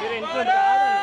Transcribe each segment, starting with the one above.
మీరు ఇంట్లో కాదన్నా.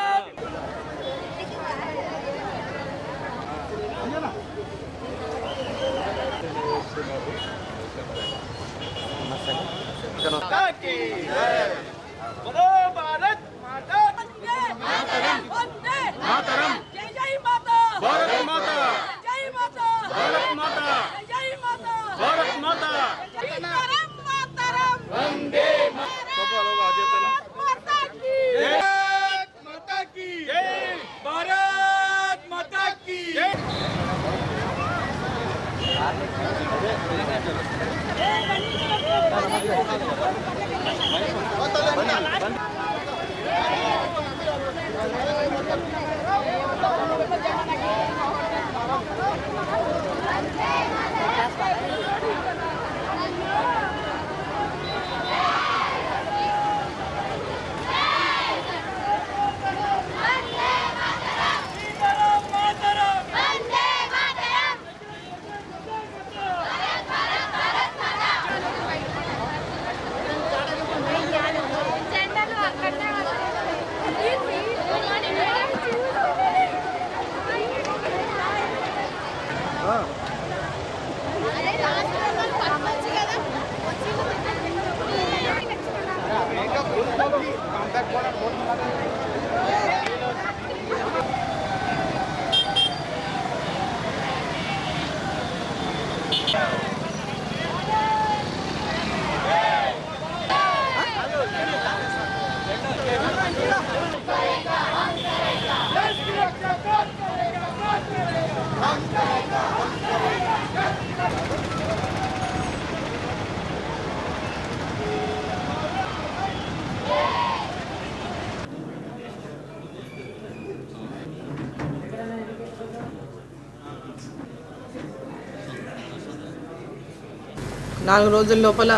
నాలుగు రోజుల లోపల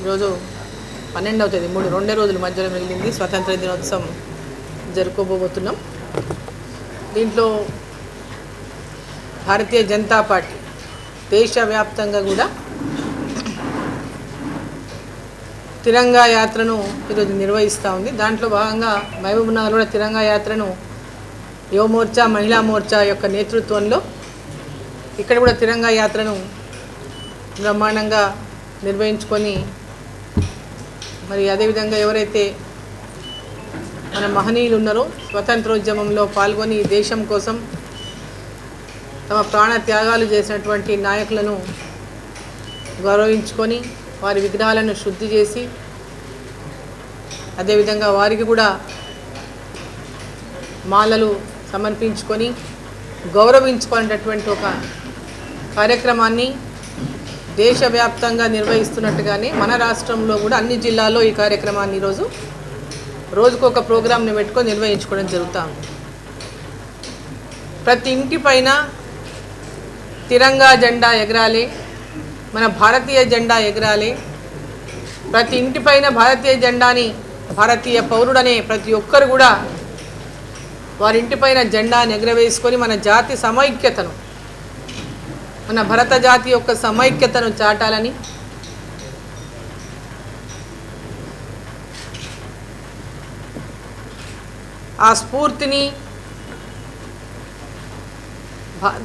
ఈరోజు పన్నెండవ తేదీ మూడు రెండే రోజుల మధ్యలో మిగిలింది. స్వతంత్ర దినోత్సవం జరుపుకోబోతున్నాం. దీంట్లో భారతీయ జనతా పార్టీ దేశవ్యాప్తంగా కూడా తిరంగా యాత్రను ఈరోజు నిర్వహిస్తూ ఉంది. దాంట్లో భాగంగా మహబూబ్నగర్ కూడా తిరంగా యాత్రను యువమోర్చా మహిళా మోర్చా యొక్క నేతృత్వంలో ఇక్కడ కూడా తిరంగా యాత్రను బ్రహ్మాండంగా నిర్వహించుకొని మరి అదేవిధంగా ఎవరైతే మన మహనీయులు ఉన్నారో స్వతంత్రోద్యమంలో పాల్గొని దేశం కోసం తమ ప్రాణ త్యాగాలు చేసినటువంటి నాయకులను గౌరవించుకొని వారి విగ్రహాలను శుద్ధి చేసి అదేవిధంగా వారికి కూడా మాలలు సమర్పించుకొని గౌరవించుకునేటటువంటి ఒక కార్యక్రమాన్ని దేశవ్యాప్తంగా నిర్వహిస్తున్నట్టుగానే మన రాష్ట్రంలో కూడా అన్ని జిల్లాల్లో ఈ కార్యక్రమాన్ని ఈరోజు రోజుకు ఒక ప్రోగ్రామ్ని పెట్టుకొని నిర్వహించుకోవడం జరుగుతూ. ఉంది ప్రతి ఇంటి పైన తిరంగా జెండా ఎగరాలి మన భారతీయ జెండా ఎగరాలి. ప్రతి ఇంటి పైన భారతీయ జెండాని భారతీయ పౌరుడనే ప్రతి ఒక్కరు కూడా వారి ఇంటిపైన జెండాని ఎగరవేసుకొని మన జాతి సమైక్యతను మన భరత జాతి యొక్క సమైక్యతను చాటాలని ఆ స్ఫూర్తిని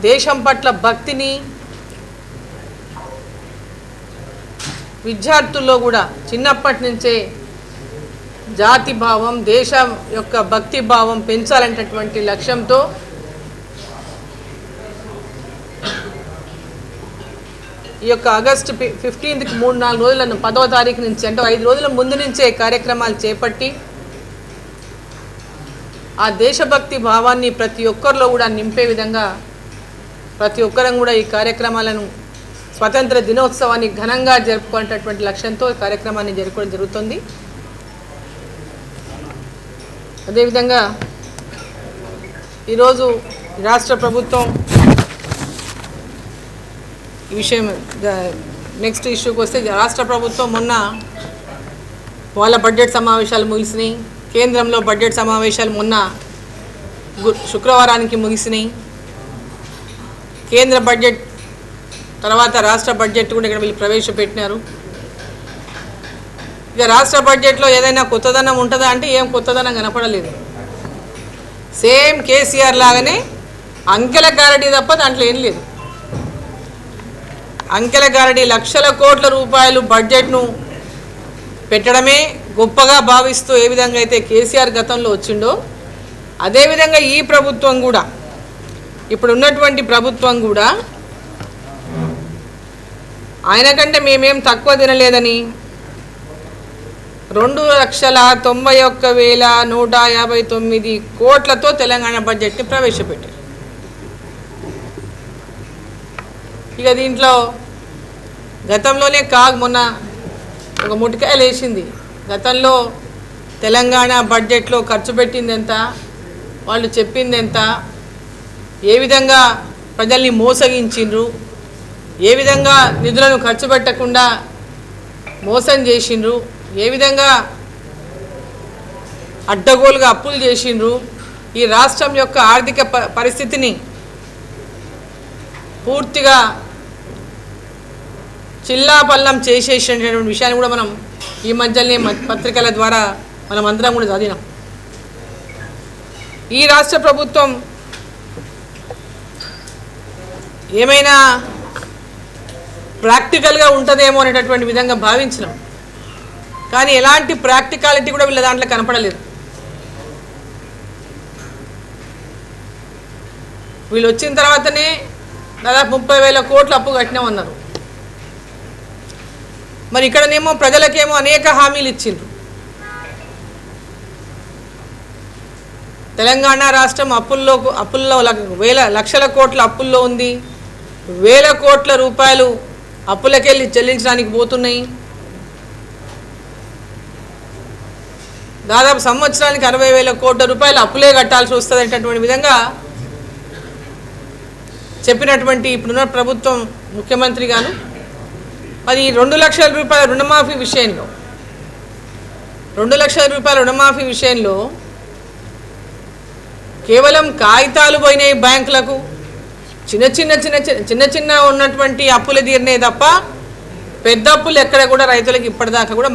దేశం పట్ల భక్తిని విద్యార్థుల్లో కూడా చిన్నప్పటి నుంచే జాతి భావం దేశం యొక్క భక్తి భావం పెంచాలనేటటువంటి లక్ష్యంతో ఈ యొక్క ఆగస్టు ఫిఫ్టీన్త్కి మూడు నాలుగు రోజులను పదవ తారీఖు నుంచి అంటే ఐదు రోజుల ముందు నుంచే కార్యక్రమాలు చేపట్టి ఆ దేశభక్తి భావాన్ని ప్రతి ఒక్కరిలో కూడా నింపే విధంగా ప్రతి ఒక్కరం కూడా ఈ కార్యక్రమాలను స్వతంత్ర దినోత్సవాన్ని ఘనంగా జరుపుకునేటటువంటి లక్ష్యంతో ఈ కార్యక్రమాన్ని జరుపుకోవడం జరుగుతుంది. అదేవిధంగా ఈరోజు రాష్ట్ర ప్రభుత్వం ఈ విషయం నెక్స్ట్ ఇష్యూకి వస్తే రాష్ట్ర ప్రభుత్వం మొన్న వాళ్ళ బడ్జెట్ సమావేశాలు ముగిసినాయి. కేంద్రంలో బడ్జెట్ సమావేశాలు మొన్న శుక్రవారానికి ముగిసినాయి. కేంద్ర బడ్జెట్ తర్వాత రాష్ట్ర బడ్జెట్ కూడా ఇక్కడ వీళ్ళు ప్రవేశపెట్టినారు. ఇక రాష్ట్ర బడ్జెట్లో ఏదైనా కొత్తదనం ఉంటుందా అంటే ఏం కొత్తదనం కనపడలేదు. సేమ్ కేసీఆర్ లాగానే అంకెల గ్యారంటీ తప్ప దాంట్లో ఏం లేదు. అంకెల గారడీ లక్షల కోట్ల రూపాయలు బడ్జెట్ను పెట్టడమే గొప్పగా భావిస్తూ ఏ విధంగా అయితే కేసీఆర్ గతంలో వచ్చిండో అదేవిధంగా ఈ ప్రభుత్వం కూడా ఇప్పుడు ఉన్నటువంటి ప్రభుత్వం కూడా ఆయన కంటే మేమేం తక్కువ తినలేదని రెండు లక్షల తొంభై ఒక్క వేల నూట యాభై తొమ్మిది కోట్లతో తెలంగాణ బడ్జెట్ని ప్రవేశపెట్టారు. ఇక దీంట్లో గతంలోనే కాగ్ మొన్న ఒక ముటికాయలు వేసింది. గతంలో తెలంగాణ బడ్జెట్లో ఖర్చు పెట్టింది ఎంత వాళ్ళు చెప్పింది ఎంత ఏ విధంగా ప్రజల్ని మోసగించిండ్రు? ఏ విధంగా నిధులను ఖర్చు పెట్టకుండా మోసం చేసిండ్రు? ఏ విధంగా అడ్డగోలుగా అప్పులు చేసిండ్రు? ఈ రాష్ట్రం యొక్క ఆర్థిక ప- పరిస్థితిని పూర్తిగా చిల్లాపల్లం చేసేసినటువంటి విషయాన్ని కూడా మనం ఈ మధ్యనే పత్రికల ద్వారా మనం అందరం కూడా చదివినాం. ఈ రాష్ట్ర ప్రభుత్వం ఏమైనా ప్రాక్టికల్గా ఉంటుందేమో అనేటటువంటి విధంగా భావించినాం. కానీ ఎలాంటి ప్రాక్టికాలిటీ కూడా వీళ్ళ దాంట్లో కనపడలేదు. వీళ్ళు వచ్చిన తర్వాతనే దాదాపు ముప్పై వేల కోట్లు అప్పు కట్టినామన్నారు. మరి ఇక్కడనేమో ప్రజలకేమో అనేక హామీలు ఇచ్చిండ్రు. తెలంగాణ రాష్ట్రం అప్పుల్లో అప్పుల్లో వేల లక్షల కోట్ల అప్పుల్లో ఉంది. వేల కోట్ల రూపాయలు అప్పులకెళ్ళి చెల్లించడానికి పోతున్నాయి. దాదాపు సంవత్సరానికి అరవై వేల కోట్ల రూపాయలు అప్పులే కట్టాల్సి వస్తుంది అనేటటువంటి విధంగా చెప్పినటువంటి ఇప్పుడున్న ప్రభుత్వం ముఖ్యమంత్రి గాను మరి రెండు లక్షల రూపాయల రుణమాఫీ విషయంలో రెండు లక్షల రూపాయల రుణమాఫీ విషయంలో కేవలం కాగితాలు పోయినాయి బ్యాంకులకు. చిన్న చిన్న చిన్న చిన్న చిన్న చిన్న ఉన్నటువంటి అప్పులు తీరినాయి తప్ప పెద్ద అప్పులు ఎక్కడ కూడా రైతులకు ఇప్పటిదాకా కూడా